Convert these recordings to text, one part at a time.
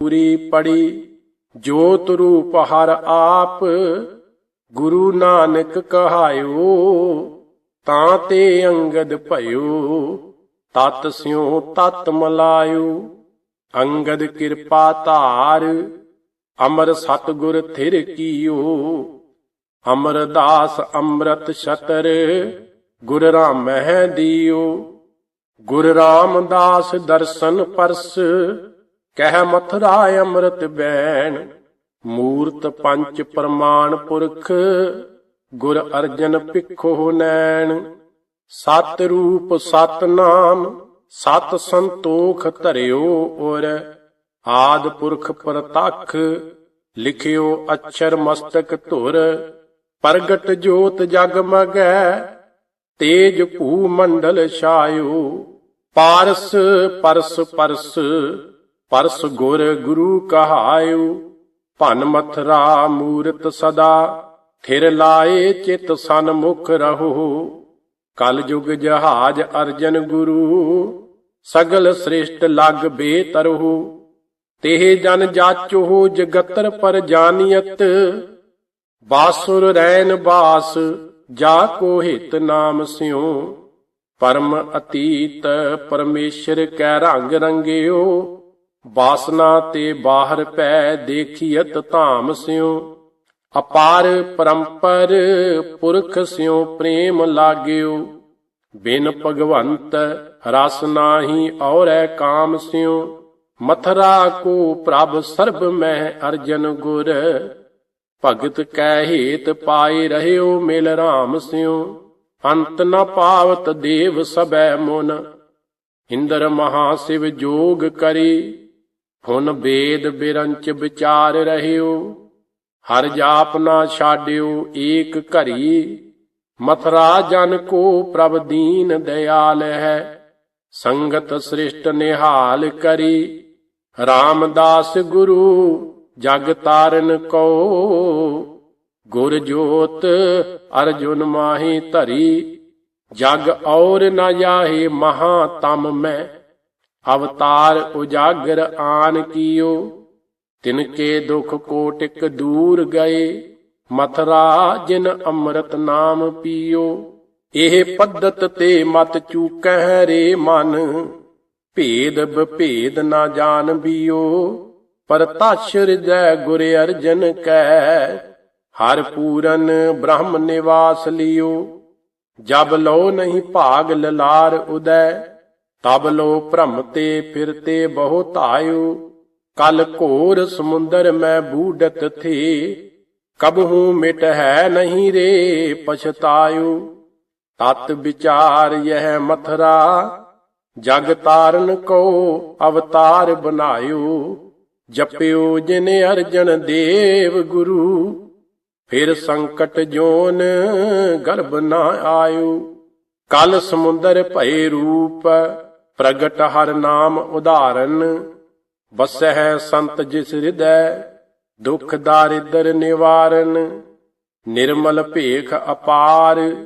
ਪੂਰੀ ਪੜੀ ਜੋਤ ਰੂਪ ਹਰ ਆਪ, ਗੁਰੂ ਨਾਨਕ ਕਹਾਇਓ, ਤਾਂ ਤੇ ਅੰਗਦ ਭਇਓ, ਤਤ ਸਿਉ ਤਤ ਮਲਾਇਓ। ਅੰਗਦ ਕਿਰਪਾ ਧਾਰ, ਅਮਰ ਸਤਗੁਰ ਥਿਰ ਕੀਓ। ਅਮਰਦਾਸ ਅੰਮ੍ਰਿਤ ਛਤਰ, ਗੁਰ ਰਾਮਹਿ ਦਿਓ। ਗੁਰ ਰਾਮਦਾਸ ਦਰਸ਼ਨ ਪਰਸ ਕਹਿ ਮਥੁਰਾ ਅੰਮ੍ਰਿਤ ਬੈਣ। ਮੂਰਤ ਪੰਚ ਪ੍ਰਮਾਣ ਪੁਰਖ, ਗੁਰ ਅਰਜਨ ਭਿਖੋ ਨੈਣ। ਸਤ ਰੂਪ ਸਤ ਨਾਮ, ਸਤ ਸੰਤੋਖ ਧਰਿਓ ਔਰ ਆਦ ਪੁਰਖ ਪ੍ਰਤੱਖ, ਲਿਖਿਓ ਅਛਰ ਮਸਤਕ ਧੁਰ। ਪ੍ਰਗਟ ਜੋਤ ਜਗ ਮਗੈ, ਤੇਜ ਭੂ ਮੰਡਲ ਛਾਇਓ। ਪਾਰਸ ਪਰਸ ਪਰਸ ਪਰਸ ਗੁਰ ਗੁਰੂ ਕਹਾਇਓ, ਭਨ ਮਥਰਾ ਮੂਰਤ ਸਦਾ, ਥਿਰ ਲਾਏ ਚਿਤ ਸਨਮੁਖ ਰਹੋ। ਕਲ ਯੁਗ ਜਹਾਜ ਅਰਜਨ ਗੁਰੂ, ਸਗਲ ਸ੍ਰਿਸ਼ਟ ਲਗ ਬੇਤਰਹੁ ਤੇਹ ਜਨ ਜਾਚੋ ਜਗਤਰ ਪਰ ਜਾਨੀਅਤ, ਬਾਸੁਰ ਰੈਨ ਬਾਸ, ਜਾ ਕੋ ਹਿਤ ਨਾਮ ਸਿਉ। ਪਰਮ ਅਤੀਤ ਪਰਮੇਸ਼ਰ ਕੈ ਰੰਗ ਰੰਗਿਓ ਵਾਸਨਾ ਤੇ ਬਾਹਰ ਪੈ ਦੇਖੀਅਤ ਧਾਮ ਸਿਉ। ਅਪਾਰ ਪਰੰਪਰ ਪੁਰਖ ਸਿਉ ਪ੍ਰੇਮ ਲਾਗਿਓ ਬਿਨ ਭਗਵੰਤ ਰਸ ਨਾਹੀ ਔਰੈ ਕਾਮ ਸਿਉ। ਮਥਰਾ ਕੋ ਪ੍ਰਭ ਸਰਬ ਮਹਿ ਅਰਜਨ ਗੁਰ। ਭਗਤ ਕੈ ਹੇਤ ਪਾਏ ਰਹਿਓ ਮਿਲ ਰਾਮ ਸਿਉ। ਅੰਤ ਨ ਪਾਵਤ ਦੇਵ ਸਬੈ ਮਨ। ਇੰਦਰ ਮਹਾ ਸਿਵ ਜੋਗ ਕਰੀ। ਹੁਣ ਬੇਦ ਬਿਰੰਚ ਵਿਚਾਰ ਰਹਿਓ, ਹਰ ਜਾਪ ਨਾ ਛਾਡਿਓ, ਏਕ ਘਰੀ। ਮਥਰਾ ਜਨ ਕੋ ਪ੍ਰਭ ਦੀਨ ਦਿਆਲ ਹੈ, ਸੰਗਤ ਸ੍ਰਿਸ਼ਟ ਨਿਹਾਲ ਕਰੀ। ਰਾਮਦਾਸ ਗੁਰੂ, ਜਗ ਤਾਰਨ ਕੋ, ਗੁਰ ਜੋਤ ਅਰਜੁਨ ਮਾਹੀ ਧਰੀ। ਜਗ ਔਰ ਨਾ ਜਾਹੇ ਮਹਾ ਤਮ ਮੈਂ। ਅਵਤਾਰ ਉਜਾਗਰ ਆਨ ਕੀਓ, ਤਿਨ ਕੇ ਦੁਖ ਕੋਟਿਕ ਦੂਰ ਗਏ ਮਥਰਾ ਜਿਨ ਅੰਮ੍ਰਿਤ ਨਾਮ ਪੀਓ। ਇਹ ਪੱਧਤ ਤੇ ਮਤ ਚੂਕਹਿ ਰੇ ਮਨ, ਭੇਦ ਬਭੇਦ ਨਾ ਜਾਣ ਬੀਓ। ਪਰਤਛ ਰਿਜੈ ਗੁਰ ਅਰਜਨ ਕੈ, ਹਰ ਪੂਰਨ ਬ੍ਰਹਮ ਨਿਵਾਸ ਲਿਓ। ਜਬ ਲੋ ਨਹੀਂ ਭਾਗ ਲਲਾਰ ਉਦੈ ਤਬ ਲੋ ਭ੍ਰਮ ਤੇ ਫਿਰਤੇ ਬਹੁ ਧਾਇਓ। ਕਲ ਘੋਰ ਸਮੁੰਦਰ ਮੈਂ ਬੂਡਤ ਥੇ। ਕਬਹੂ ਮਿਟ ਹੈ ਨਹੀਂ ਰੇ ਪਛਤਾਇਓ। ਤਤ ਵਿਚਾਰ ਯਹ ਮਥਰਾ। ਜਗ ਤਾਰਨ ਕੋ ਅਵਤਾਰ ਬਨਾਇਓ। ਜਪਿਓ ਜਿਨ ਅਰਜਨ ਦੇਵ ਗੁਰੂ। ਫਿਰ ਸੰਕਟ ਜੋਨ ਗਰਭ ਨਾ ਆਇਓ। ਕਲ ਸਮੁੰਦਰ ਭਏ ਰੂਪ ਪ੍ਰਗਟ ਹਰ ਨਾਮ ਉਦਾਹਰਨ ਬਸਹਿ ਸੰਤ ਜਿਸ ਹਿਰਦੈ, ਦੁਖ ਦਾਰਿਦਰ ਨਿਵਾਰਨ, ਨਿਰਮਲ ਭੇਖ ਅਪਾਰ,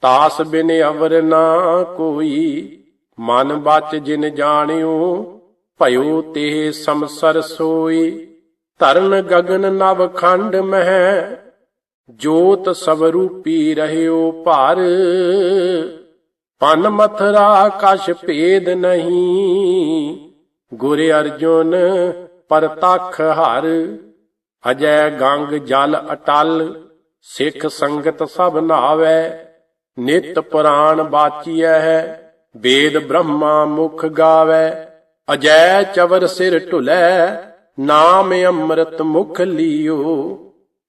ਤਾਸ ਬਿਨ ਅਵਰ ਨਾ ਕੋਈ, ਮਨ ਬਚ ਜਿਨ ਜਾਣਿਓ, ਭਇਓ ਤੇ ਸਮਸਰ ਸੋਈ, ਧਰਨ ਗਗਨ ਨਵ ਖੰਡ ਮਹਿ, ਜੋਤ ਸਵਰੂਪੀ ਰਹਿਓ ਭਾਰ। ਪਨ ਮਥਰਾ ਕਛ ਭੇਦ ਨਹੀਂ। ਗੁਰ ਅਰਜੁਨ ਪਰਤਖ ਹਰ, ਅਜੈ ਗੰਗ ਜਲ ਅਟਲ, ਸਿੱਖ ਸੰਗਤ ਸਭ ਨਾਵੈ, ਨਿਤ ਪੁਰਾਣ ਬਾਚੀਐ ਹੈ ਵੇਦ ਬ੍ਰਹਮਾ ਮੁਖ ਗਾਵੈ, ਅਜੈ ਚਵਰ ਸਿਰ ਢੁਲੈ, ਨਾਮ ਅੰਮ੍ਰਿਤ ਮੁਖ ਲਿਓ।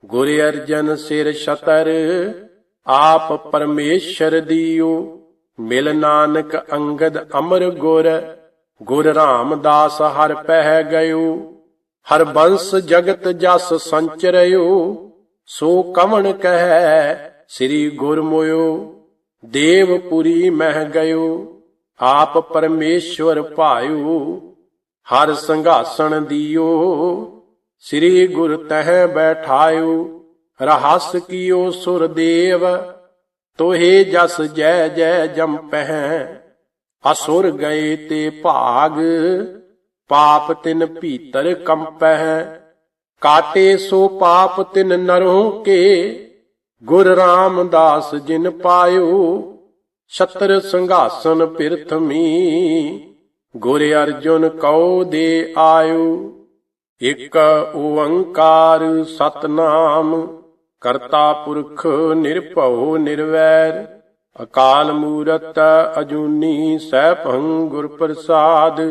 ਗੁਰ ਅਰਜਨ ਸਿਰ ਸ਼ਤਰ ਆਪ ਪਰਮੇਸ਼ਰ ਦੀਓ। ਮਿਲ ਨਾਨਕ ਅੰਗਦ ਅਮਰ ਗੁਰ ਗੁਰ ਰਾਮਦਾਸ ਹਰ ਪਹਿ ਗਇਓ। ਹਰ ਬੰਸ ਜਗਤ ਜਸ ਸੰਚਰਿਓ ਸੋ ਕਵਣ ਕਹੈ ਸ੍ਰੀ ਗੁਰ ਮੋਇਓ। ਦੇਵਪੁਰੀ ਮਹਿ ਗਇਓ। ਆਪ ਪਰਮੇਸ਼ਵਰ ਭਾਇਓ। ਹਰ ਸੰਘਾਸਣ ਦਿਓ। ਸ੍ਰੀ ਗੁਰ ਤਹਿ ਬੈਠਾਇਓ। ਰਹਸ ਕੀਓ ਸੁਰ ਤੋਹੇ ਜਸ ਜੈ ਜੈ ਜੰਪਹਿ ਅਸੁਰ ਗਏ ਤੇ ਭਾਗ, ਪਾਪ ਤਿਨ ਭੀਤਰ ਕੰਪਹਿ ਕਾਟੇ ਸੋ ਪਾਪ ਤਿਨ ਨਰੋਂ ਕੇ, ਗੁਰ ਰਾਮਦਾਸ ਜਿਨ ਪਾਇਓ, ਛਤਰ ਸੰਘਾਸਨ ਪਿਰਥਮੀ ਗੁਰ ਅਰਜੁਨ ਕਉ ਦੇ ਆਇਓ, ਇਕ ਓੰਕਾਰ ਸਤਨਾਮ ਕਰਤਾ ਪੁਰਖ ਨਿਰਭਉ ਨਿਰਵੈਰ, ਅਕਾਲ ਮੂਰਤ ਅਜੂਨੀ ਸੈਭੰ ਗੁਰ ਪ੍ਰਸਾਦ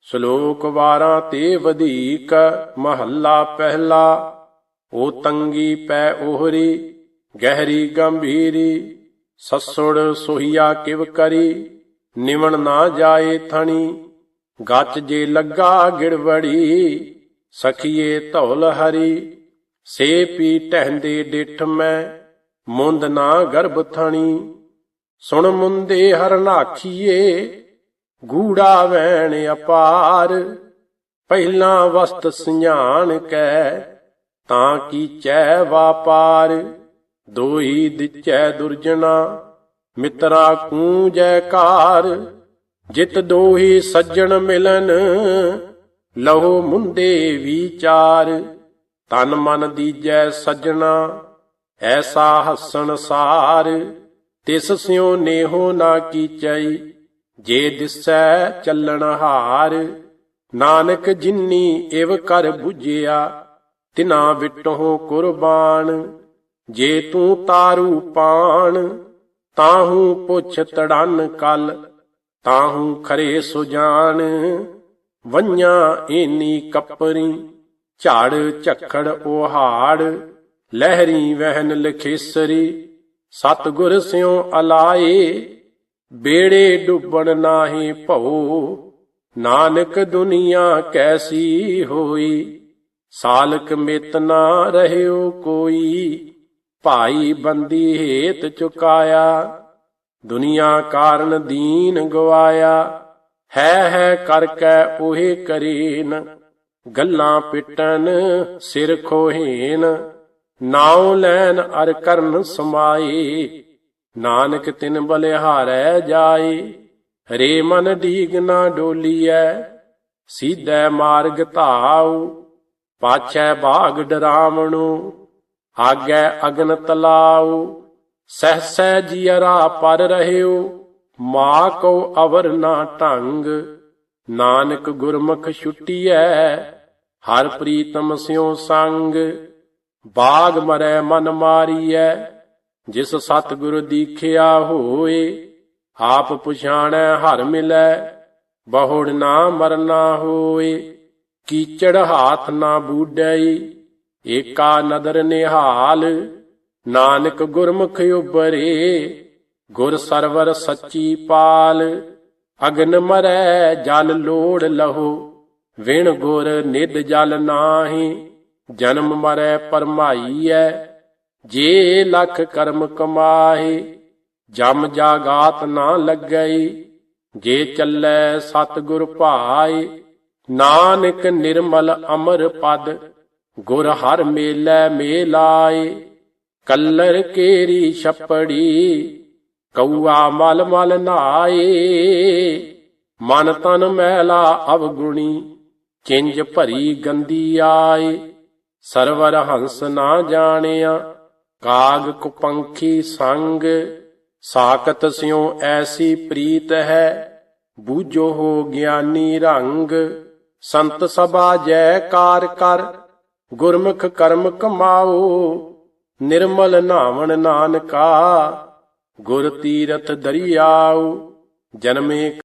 ਸ਼ਲੋਕ ਵਾਰਾਂ ਤੇ ਵਧੀਕ ਮਹੱਲਾ ਪਹਿਲਾ, ਓ ਤੰਗੀ ਪੈ ਓਹਰੀ, ਗਹਿਰੀ ਗੰਭੀਰੀ, ਸਸੁੜ ਸੋਹੀਆ ਕਿਵ ਕਰੀ, ਨਿਵਣ ਨਾ ਜਾਏ ਥਣੀ, ਗੱਚ ਜੇ ਲੱਗਾ ਗਿੜਵੜੀ, ਸਖੀਏ ਧੌਲ ਹਰੀ। ਸੇ ਪੀ ਟਹਿੰਦੇ ਡਿਠ ਮੈਂ, ਮੁੰਦ ਨਾ ਗਰਭ ਥਣੀ। ਸੁਣ ਮੁੰਦੇ ਹਰਨਾਖੀਏ ਗੂੜਾ ਵੈਣ ਅਪਾਰ। ਪਹਿਲਾਂ ਵਸਤ ਸਿਆਣ ਕੈ, ਤਾਂ ਕੀਚੈ ਵਾਪਾਰ। ਦੋਈ ਦਿਚੈ ਦੁਰਜਨਾ ਮਿੱਤਰਾ ਕੂਜੈ ਕਾਰ ਜਿਤ ਦੋਹੀ ਸੱਜਣ ਮਿਲਨ, ਲਹੋ ਮੁੰਦੇ ਵਿਚਾਰ। ਤਨ ਮਨ ਦੀਜੈ ਸੱਜਣਾ, ਐਸਾ ਹਸਣ ਸਾਰ, ਤਿਸ ਸਿਉ ਨੇਹੋ ਨਾ ਕੀਚਈ ਜੇ ਦਿਸੈ ਚੱਲਣ ਹਾਰ। ਨਾਨਕ ਜਿਨੀ ਇਵ ਕਰ 부ਜਿਆ ਤਿਨਾ ਵਿਟਹੁ ਕੁਰਬਾਨ, ਜੇ ਤੂੰ ਤਾਰੂ ਪਾਣ, ਤਾਹੂ ਪੁੱਛ ਤੜਨ ਕਲ, ਤਾਹੂ ਖਰੇ ਸੁਜਾਨ। ਵੰਨਿਆ ਏਨੀ ਕੱਪਰੀ ਝਾੜ, ਝੱਖੜ ਉਹਹਾੜ ਲਹਿਰੀ, ਵਹਿਨ, ਲਖੇਸਰੀ, ਸਤਗੁਰ ਸਿਉ ਅਲਾਏ, ਬੇੜੇ ਡੁੱਬਣ ਨਾਹੀ ਭਉ, ਨਾਨਕ ਦੁਨੀਆ ਕੈਸੀ ਹੋਈ? ਸਾਲਕ ਮਿਤ ਨਾ ਰਹਿਓ ਕੋਈ, ਭਾਈ ਬੰਦੀ ਹੇਤ ਚੁਕਾਇਆ, ਦੁਨੀਆ ਕਾਰਨ ਦੀਨ ਗਵਾਇਆ, ਹੈ ਹੈ ਕਰ ਕੈ ਉਹੇ ਕਰੀਨ। ਗੱਲਾਂ ਪਿੱਟਣ, ਸਿਰ ਖੋਹੇਨ ਨਾਉ ਲੈਨ ਅਰ ਕਰਨ ਸਮਾਏ, ਨਾਨਕ ਤਿਨ ਬਲਿਹਾਰੈ ਜਾਏ, ਹਰੇ ਮਨ ਢੀਗ ਨਾ ਡੋਲੀਐ, ਸੀਧੈ ਮਾਰਗ ਧਾਉ, ਪਾਛੈ ਬਾਗ ਡਰਾਵਣੂ, ਆਗੈ ਅਗਨ ਤਲਾਉ, ਸਹਸੈ ਜੀਅਰਾ ਪਰ ਰਹਿਓ, ਮਾ ਕੋ ਅਵਰ ਨਾ ਢੰਗ, ਨਾਨਕ ਗੁਰਮੁਖ ਛੁਟੀਐ ਹਰ ਪ੍ਰੀਤਮ ਸਿਉ ਸੰਗ, ਬਾਗ ਮਰੈ ਮਨ ਮਾਰੀਐ, ਜਿਸ ਸਤਿਗੁਰ ਦੀਖਿਆ ਹੋਏ, ਆਪ ਪਛਾਣੈ ਹਰ ਮਿਲੈ, ਬਹੁੜ ਨਾ ਮਰਨਾ ਹੋਏ, ਕੀਚੜ ਹਾਥ ਨਾ ਬੂਡਈ ਏਕਾ ਨਦਰ ਨਿਹਾਲ, ਨਾਨਕ ਗੁਰਮੁਖ ਉਬਰੇ ਗੁਰ ਸਰਵਰ ਸੱਚੀ ਪਾਲ, ਅਗਨ ਮਰੈ ਜਲ ਲੋੜ ਲਹੋ। ਵਿਣ ਗੁਰ ਨਿਦ ਜਲ ਨਾਹੀ, ਜਨਮ ਮਰੈ ਪਰਮਾਈਐ, ਜੇ ਲਖ ਕਰਮ ਕਮਾਹੇ, ਜਮ ਜਾਗਾਤ ਨਾ ਲੱਗਈ, ਜੇ ਚੱਲੈ ਸਤਿਗੁਰ ਭਾਏ ਨਾਨਕ ਨਿਰਮਲ ਅਮਰ ਪਦ, ਗੁਰ ਹਰ ਮੇਲੇ ਮੇਲਾਏ ਕੱਲਰ ਕੇਰੀ ਛੱਪੜੀ, ਕਉਆ ਮਲ ਮਲ ਨਾਏ ਮਨ ਤਨ ਮੈਲਾ ਅਵਗੁਣੀ ਚਿੰਜ ਭਰੀ ਗੰਦੀ ਆਏ ਸਰਵਰ ਹੰਸ ਨਾ ਜਾਣਿਆ। ਕਾਗ ਕੁਪੰਖੀ ਸੰਗ ਸਾਕਤ ਸਿਉ ਐਸੀ ਪ੍ਰੀਤ ਹੈ। ਬੂਝੋ ਹੋ ਗਿਆਨੀ ਰੰਗ, ਸੰਤ ਸਭਾ ਜੈਕਾਰ ਕਰ ਗੁਰਮੁਖ ਕਰਮ ਕਮਾਓ, ਨਿਰਮਲ ਨਾਵਣ ਨਾਨਕਾ। ਗੁਰ ਤੀਰਥ ਦਰਿਆਉ ਜਨਮੇ